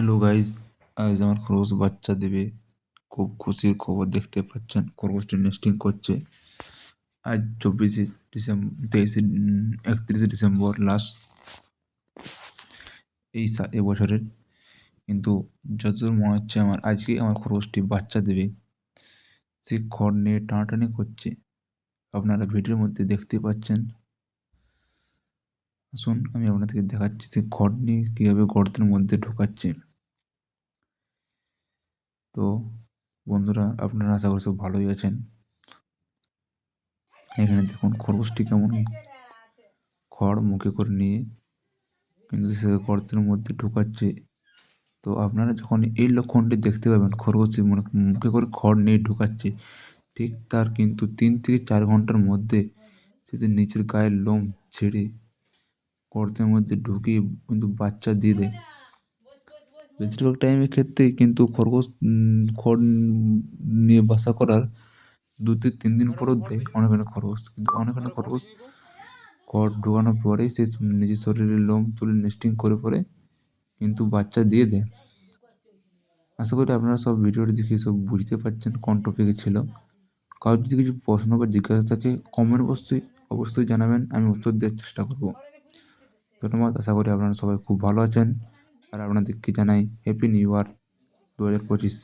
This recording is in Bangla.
হ্যালো গাইস আজ আমার খরগোশ বাচ্চা দেবে। খুব খুশির খবর দেখতে পাচ্ছেন। খরগোশটি নেস্টিং করছে। আজ চব্বিশে ডিসেম্বর তেইশে একত্রিশে ডিসেম্বর লাস্ট এই এবছরের কিন্তু যতদূর মনে হচ্ছে আমার, আজকেই আমার খরগোশটি বাচ্চা দেবে। সে খড় নিয়ে টানাটানি করছে। আপনারা ভিডিওর মধ্যে দেখতে পাচ্ছেন। আসুন, আমি আপনাদেরকে দেখাচ্ছি সে খড় নিয়ে কীভাবে গর্তের মধ্যে ঢোকাচ্ছে। তো বন্ধুরা, আপনারা আশা করি সব ভালোই আছেন। এখানে দেখুন, খরগোশটি কেমন খড় মুখে করে নিয়ে কিন্তু সে গর্তের মধ্যে ঢুকাচ্ছে। তো আপনারা যখন এই লক্ষণটি দেখতে পাবেন খরগোশটি মানে মুখে করে খড় নিয়ে ঢুকাচ্ছে, ঠিক তার কিন্তু তিন থেকে চার ঘণ্টার মধ্যে সেটি নিচের গায়ের লোম ছেড়ে গর্তের মধ্যে ঢুকিয়ে কিন্তু বাচ্চা দিয়ে দেয়। বেশিরভাগ টাইমের ক্ষেত্রেই কিন্তু খরগোশ খড় নিয়ে বাসা করার দু থেকে তিন দিন পরও দেয় অনেক অনেক খরগোশ, কিন্তু অনেক অনেক খরগোশ খড় ঢোকানোর পরেই সে নিজের শরীরের লোম তুলে নেস্টিং করে পরে কিন্তু বাচ্চা দিয়ে দেয়। আশা করি আপনারা সব ভিডিওটি দেখে সব বুঝতে পারছেন কোন টপিকে ছিল। কারোর যদি কিছু প্রশ্ন বা জিজ্ঞাসা থাকে কমেন্ট অবশ্যই অবশ্যই জানাবেন, আমি উত্তর দেওয়ার চেষ্টা করব। ধন্যবাদ, আশা করি আপনারা সবাই খুব ভালো আছেন। আর আপনাদেরকে জানাই? হ্যাপি নিউ ইয়ার দু হাজার পঁচিশ।